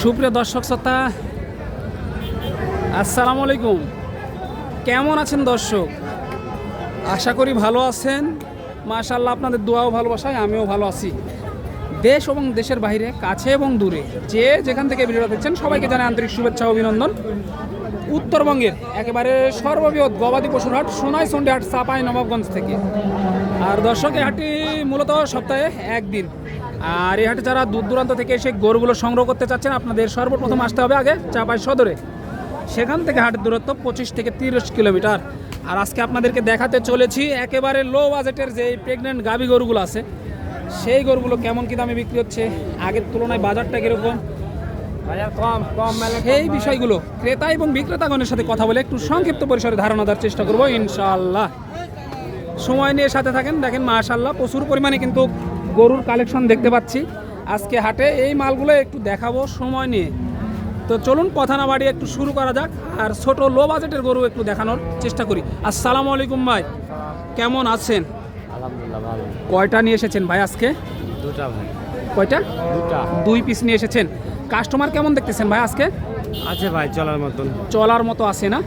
সুপ্রিয় দর্শক শ্রোতা, আসসালামু আলাইকুম। কেমন আছেন দর্শক? আশা করি ভালো আছেন। মাশাল্লাহ আপনাদের দোয়াও ভালোবাসায়, আমিও ভালো আছি। দেশ এবং দেশের বাইরে, কাছে এবং দূরে, যে যেখান থেকে ভিডিওটা দেখছেন, সবাইকে জানাই আন্তরিক শুভেচ্ছা অভিনন্দন। উত্তরবঙ্গের একেবারে সর্ববৃহৎ গবাদি পশুর হাট, সোনাই সন্ডে হাট চাপাই নবাবগঞ্জ থেকে। আর দর্শক, এই হাটটি মূলত সপ্তাহে একদিন। আর এই হাটে যারা দূর দূরান্ত থেকে এসে গরুগুলো সংগ্রহ করতে চাচ্ছেন আপনাদের সর্বপ্রথম আসতে হবে আগে চাপাই সদরে। সেখান থেকে হাটের দূরত্ব পঁচিশ থেকে তিরিশ কিলোমিটার। আর আজকে আপনাদেরকে দেখাতে চলেছি একেবারে লো বাজেটের যে প্রেগনেন্ট গাভী গরুগুলো আছে সেই গরুগুলো কেমন কি দামে বিক্রি হচ্ছে আগের তুলনায় বাজারটা কীরকম? বাজার কম কম মেলে সেই বিষয়গুলো ক্রেতা এবং বিক্রেতাগণের সাথে কথা বলে একটু সংক্ষিপ্ত পরিসরে ধারণা দেওয়ার চেষ্টা করব ইনশাল্লাহ সময় নিয়ে সাথে থাকেন দেখেন মাশাল্লাহ প্রচুর পরিমাণে কিন্তু গরুর কালেকশন দেখতে পাচ্ছি। আজকে হাটে এই মালগুলো একটু দেখাবো সময় নিয়ে। তো চলুন কথা না বাড়িয়ে একটু শুরু করা যাক আর ছোট লো বাজেটের গরু একটু দেখানোর চেষ্টা করি। আসসালামু আলাইকুম ভাই কেমন আছেন? কয়টা নিয়ে এসেছেন ভাই আজকে? দুটা ভাই। কয়টা? দুটা। দুই পিস নিয়ে এসেছেন। কাস্টমার কেমন দেখতেছেন ভাই আজকে? আছে ভাই চলার মতন। চলার মতো আছে না?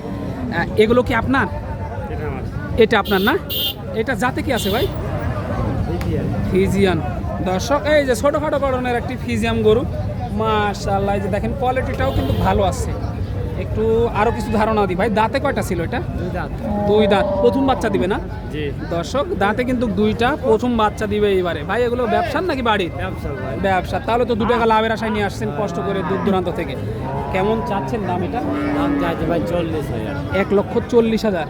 এগুলো কি আপনার? এটা এটা আপনার না? এটা জাতে কি আছে ভাই? ফিজিয়ান। দর্শক এই যে ছোটোখাটো ধরনের একটি ফিজিয়াম গরু মাশাল্লাহ যে দেখেন কোয়ালিটিটাও কিন্তু ভালো আছে। একটু আরও কিছু ধারণা দিই ভাই দাঁতে কয়টা ছিল এটা? দুই দাঁত। দুই দাঁত প্রথম বাচ্চা দিবে না? দর্শক দাঁতে কিন্তু দুইটা প্রথম বাচ্চা দিবে এবারে ভাই এগুলো ব্যবসার নাকি বাড়ির? ব্যবসা তাহলে তো দু টাকা লাভের আশায় নিয়ে আসছেন কষ্ট করে দূর দূরান্ত থেকে। কেমন চাচ্ছেন দাম এটা? দাম চাইছে ভাই চল্লিশ হাজার। এক লক্ষ চল্লিশ হাজার।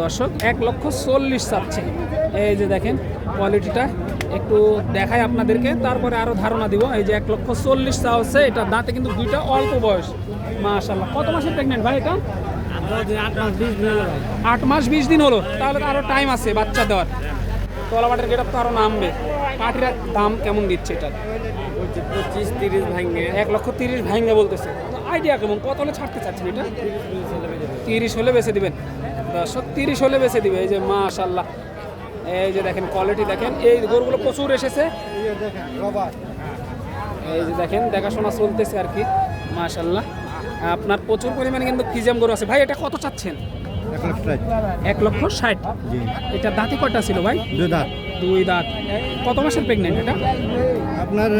দর্শক এক লক্ষ চল্লিশ চাচ্ছে। এই যে দেখেন কোয়ালিটিটা একটু দেখাই আপনাদেরকে তারপরে আরও ধারণা দিব। এই যে এক লক্ষ চল্লিশ চা হচ্ছে এটা দাঁতে কিন্তু দুইটা অল্প বয়স। মাশাল্লাহ কত মাসের প্রেগনেন্ট ভাই এটা? আট মাস বিশ দিন হলো আট মাস বিশ দিন হলো তাহলে তো আরও টাইম আছে বাচ্চা দেওয়ার। তলাবাটের গেট তো আরও নামবে। পাটির দাম কেমন দিচ্ছে এটা? পঁচিশ তিরিশ ভাঙে। এক লক্ষ তিরিশ ভাঙ্গে বলতেছে। আইডিয়া কেমন? কত হলে ছাড়তে চাচ্ছেন এটা? তিরিশ হলে বেছে দিবেন। তিরিশ হলে বেছে দিবে। এই যে মাশাল্লাহ এই যে দেখেন কোয়ালিটি দেখেন। এই গরুগুলো প্রচুর এসেছে। এই যে দেখেন দেখাশোনা চলতেছে আর কি মাশাল্লাহ আপনার প্রচুর পরিমাণে কিন্তু ফিজাম গরু আছে। ভাই এটা কত চাচ্ছেন? এক লক্ষ ষাট। এটা দাঁতি কটা ছিল ভাই? দুই দাঁত। দুই দাঁত। কত মাসের প্রেগনেন্ট এটা? আপনার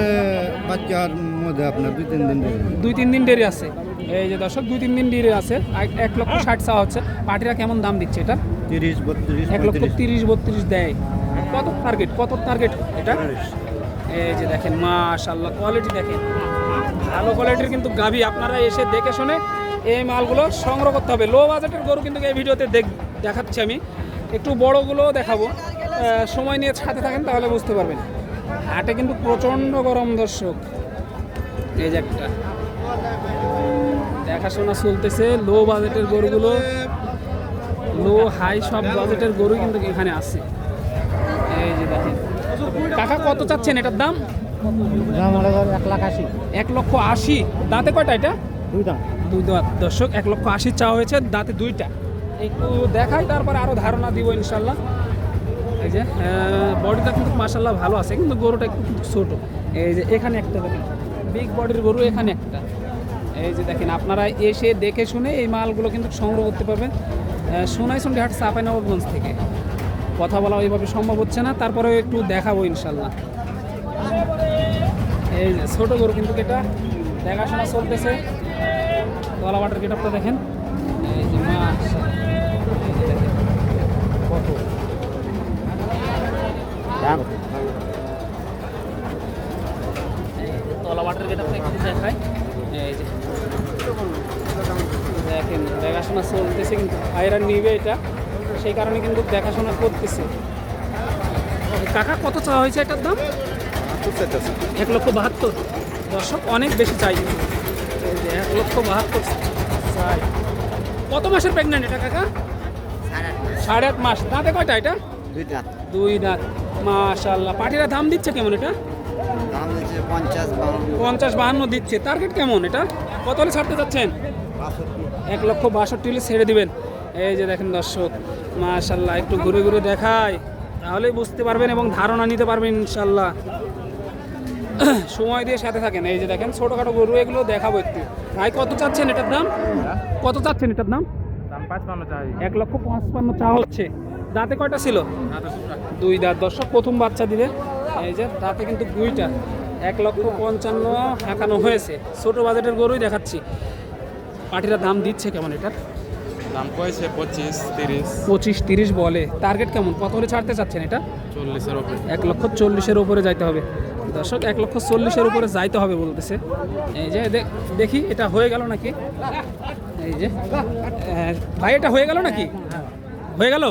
বাচ্চার মধ্যে আপনার দুই তিন দিন দুই তিন দিন দেরি আছে। এই যে দর্শক দুই তিন দিন দেরি আছে। এক- এক লক্ষ ষাট চাওয়া হচ্ছে। পার্টিরা কেমন দাম দিচ্ছে এটা? তিরিশ বত্রিশ এক লক্ষ তিরিশ বত্রিশ দেয়। কত টার্গেট কত টার্গেট এটা? এই যে দেখেন মাশাল্লাহ কোয়ালিটি দেখেন। ভালো কোয়ালিটির কিন্তু গাভী। আপনারা এসে দেখে শুনে এই মালগুলো সংগ্রহ করতে হবে। লো বাজেটের গরু কিন্তু এই ভিডিওতে দেখ দেখাচ্ছি আমি। একটু বড়গুলোও দেখাবো। সময় নিয়ে সাথে থাকেন তাহলে বুঝতে পারবেন। হাটে কিন্তু প্রচণ্ড গরম দর্শক। এই যে একটা। দেখাশোনা চলতেছে। লো বাজেটের গরুগুলো লো হাই সব বাজেটের গরু কিন্তু এখানে আছে। এই যে দেখেন। কাকা কত চাচ্ছেন এটার দাম? এক লাখ আশি। এক লক্ষ আশি। দাঁতে কয়টা এটা? দুই দাম দুই দাঁত। দর্শক এক লক্ষ আশি চাওয়া হয়েছে দাঁতে দুইটা। একটু দেখাই তারপরে আরও ধারণা দিব ইনশাল্লাহ। এই যে বডিটা কিন্তু মাসাল্লাহ ভালো আছে কিন্তু গরুটা একটু ছোটো। এই যে এখানে একটা দেখেন। বিগ বডির গরু এখানে একটা। এই যে দেখেন, আপনারা এসে দেখে শুনে এই মালগুলো কিন্তু সংগ্রহ করতে পারবেন সোনাইসন্ডি হাট চাপাইনবাবগঞ্জ থেকে। কথা বলা ওইভাবে সম্ভব হচ্ছে না তারপরে একটু দেখাবো ইনশাল্লাহ। এই ছোটো গরু কিন্তু এটা দেখাশোনা চলতেছে। গলা বাটার গেটআপটা দেখেন। এই যে দেখেন, কত। তলা বাটার গেটআপটা একটু দেখায় এই যে দেখেন দেখাশোনা চলতেছে কিন্তু ভাইরা নিবে এটা। সেই কারণে কিন্তু দেখাশোনা করতেছে। কাকা কত চাওয়া হয়েছে এটার দাম? এক লক্ষ বাহাত্তর। দর্শক অনেক বেশি চাই। এক লক্ষ বাহাত্তর চাই। কত মাসের প্রেগনেন্ট এটা কাকা? সাড়ে আট মাস। দাঁতে কয়টা এটা? দুই দাঁত। দুই দাঁত। মাশাল্লাহ পাটিরা দাম দিচ্ছে কেমন এটা? পঞ্চাশ বাহান্ন দিচ্ছে। টার্গেট কেমন এটা কত হলে ছাড়তে চাচ্ছেন? এক লক্ষ বাষট্টি হলে ছেড়ে দিবেন। এই যে দেখেন দর্শক মাশাল্লাহ একটু ঘুরে ঘুরে দেখায় তাহলেই বুঝতে পারবেন এবং ধারণা নিতে পারবেন ইনশাল্লাহ সময় দিয়ে সাথে থাকেন। এই যে দেখেন ছোটোখাটো গরু এগুলো দেখাবো একটু। ভাই কত চাচ্ছেন এটার দাম? কত চাচ্ছেন এটার দাম? এক লক্ষ পাঁচপান্ন চা হচ্ছে। দাঁতে কয়টা ছিল? দুই দাঁত। দর্শক প্রথম বাচ্চা দিবে এই যে তাতে কিন্তু দুইটা। এক লক্ষ পঞ্চান্ন হাঁকানো হয়েছে। ছোট বাজেটের গরুই দেখাচ্ছি। পাটিরা দাম দিচ্ছে কেমন এটার? দাম কয়েছে পঁচিশ তিরিশ। পঁচিশ তিরিশ বলে। টার্গেট কেমন? কত হলে ছাড়তে চাচ্ছেন এটা? চল্লিশের ওপরে এক লক্ষ চল্লিশের উপরে যাইতে হবে। দর্শক এক লক্ষ চল্লিশের উপরে যাইতে হবে বলতেছে। এই যে দেখি এটা হয়ে গেল নাকি? এই যে আহ, ভাই এটা হয়ে গেল নাকি? হয়ে গেল?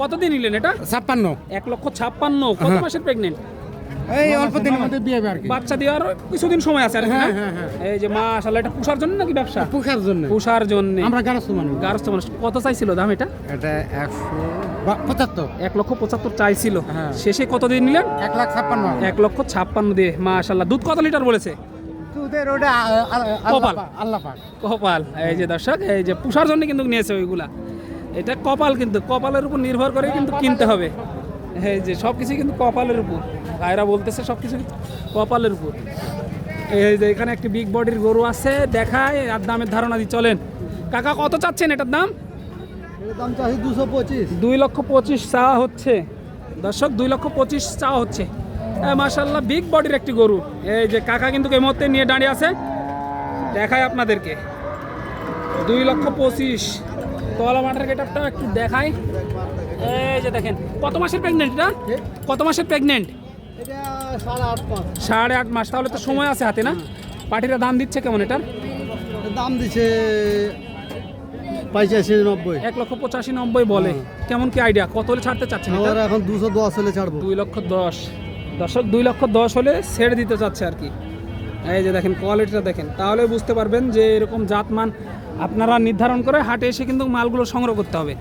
কতদিন নিলেন এটা? ছাপ্পান্ন। এক লক্ষ ছাপ্পান্ন। কত মাসের প্রেগনেন্ট এই অল্প দিনের মধ্যে বিয়ে আর কি বাচ্চা দেওয়ার কিছুদিন সময় আছে আর কি, হ্যাঁ, হ্যাঁ, হ্যাঁ। এই যে মা আসলে এটা পুষার জন্য নাকি ব্যবসা? পুষার জন্য। পুষার জন্য। আমরা গারস্থ মানুষ। গারস্থ মানুষ। কত চাইছিল দাম এটা? এটা একশো পঁচাত্তর। এক লক্ষ পঁচাত্তর চাইছিল। হ্যাঁ। শেষে কত দিন নিলেন? এক লাখ ছাপ্পান্ন এক লক্ষ ছাপ্পান্ন দিয়ে মাশাল্লাহ দুধ কত লিটার বলেছে? কপাল। কপাল। এই যে দর্শক এই যে পুষার জন্য কিন্তু নিয়েছে ওইগুলা। এটা কপাল কিন্তু কপালের উপর নির্ভর করে কিন্তু কিনতে হবে। হ্যাঁ যে সব কিছু কিন্তু কপালের উপর। ভাইরা বলতেছে সব কিছু কপালের উপর। এই যে এখানে একটি বিগ বডির গরু আছে দেখায় আর দামের ধারণা দিই চলেন। কাকা কত চাচ্ছেন এটার দাম? দাম চাষি দুশো পঁচিশ। দুই লক্ষ পঁচিশ চাওয়া হচ্ছে। দর্শক দুই লক্ষ পঁচিশ চাওয়া হচ্ছে। মাসাল্লাহ বিগ বডির একটি গরু। এই যে কাকা কিন্তু এই মুহূর্তে নিয়ে দাঁড়িয়ে আছে। দেখায় আপনাদেরকে। দুই লক্ষ পঁচিশ। তলা মাঠের গেটআপটা একটু দেখাই। এই যে দেখেন কত মাসের প্রেগনেন্ট এটা? কত মাসের প্রেগনেন্ট সাড়ে আট মাস তাহলে তো সময় আছে হাতে না? পাটিরা দাম দিচ্ছে কেমন এটার? দাম দিছে পঁচাশি নব্বই। এক লক্ষ পঁচাশি নব্বই বলে। কেমন কি আইডিয়া কত হলে ছাড়তে চাচ্ছেন এখন দুশো দশ হলে ছাড়বো। দুই লক্ষ দশ। দর্শক দুই লক্ষ দশ হলে ছেড়ে দিতে চাচ্ছে আর কি। এই যে দেখেন কোয়ালিটিটা দেখেন তাহলে বুঝতে পারবেন যে এরকম জাতমান আপনারা নির্ধারণ করে হাটে এসে কিন্তু মালগুলো সংগ্রহ করতে হবে।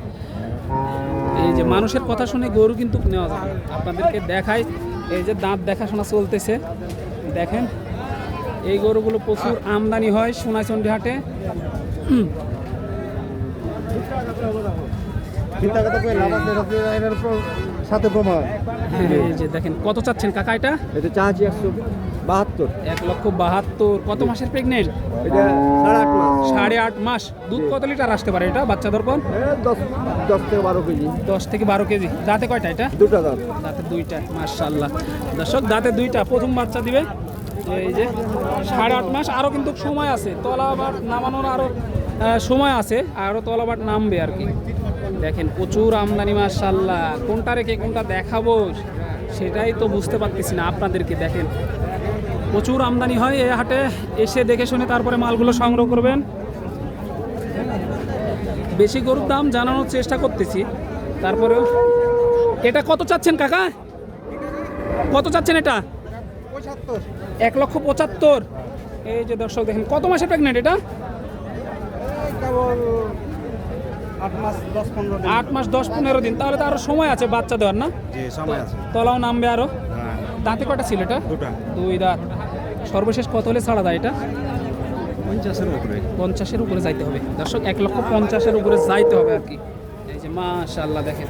এই যে মানুষের কথা শুনে গরু কিন্তু নেওয়া যাবে আপনাদেরকে দেখাই এই যে দাঁত দেখাশোনা চলতেছে। দেখেন এই গরুগুলো প্রচুর আমদানি হয় সোনাইচন্ডী হাটে। সাথে প্রমাণ। এই যে দেখেন কত চাচ্ছেন কাকা এটা? এটা চাচ্ছি একশো। বাহাত্তর। এক লক্ষ বাহাত্তর। কত মাসের প্রেগনেন্ট এটা সাড়ে আট মাস। সাড়ে আট মাস। দুধ কত লিটার আসতে পারে এটা বাচ্চা দরপর দশ দশ থেকে বারো কেজি। দশ থেকে বারো কেজি। দাঁতে কয়টা এটা? দুটা দাম দাঁতে দুইটা মার্শাল্লাহ দর্শক দাঁতে দুইটা। প্রথম বাচ্চা দিবে। এই যে সাড়ে আট মাস। আরও কিন্তু সময় আছে। তলাবাট নামানোর আরও সময় আছে। আরও তলাবাট নামবে আর কি। দেখেন প্রচুর আমদানি মার্শাল্লাহ কোনটা রেখে কোনটা দেখাবো সেটাই তো বুঝতে পারতেছি না আপনাদেরকে। দেখেন প্রচুর আমদানি হয় এই হাটে। এসে দেখে শুনে তারপরে মালগুলো সংগ্রহ করবেন। বেশি গরুর দাম জানানোর চেষ্টা করতেছি। তারপরেও এটা কত চাচ্ছেন কাকা? কত চাচ্ছেন এটা? এক লক্ষ পঁচাত্তর। এই যে দর্শক দেখেন কত মাসে প্রেগনেন্ট এটা? আট মাস দশ পনেরো দিন। তাহলে তো আরও সময় আছে বাচ্চা দেওয়ার না? সময় আছে। তলাও নামবে আরও। দাঁতে কটা ছিল এটা? দুটা। দুই দাঁত। সর্বশেষ কত হলে ছাড়া দেয় এটা? পঞ্চাশের উপরে। পঞ্চাশের উপরে যাইতে হবে। দর্শক এক লক্ষ পঞ্চাশের উপরে যাইতে হবে আর কি। এই যে মাশাল্লাহ দেখেন।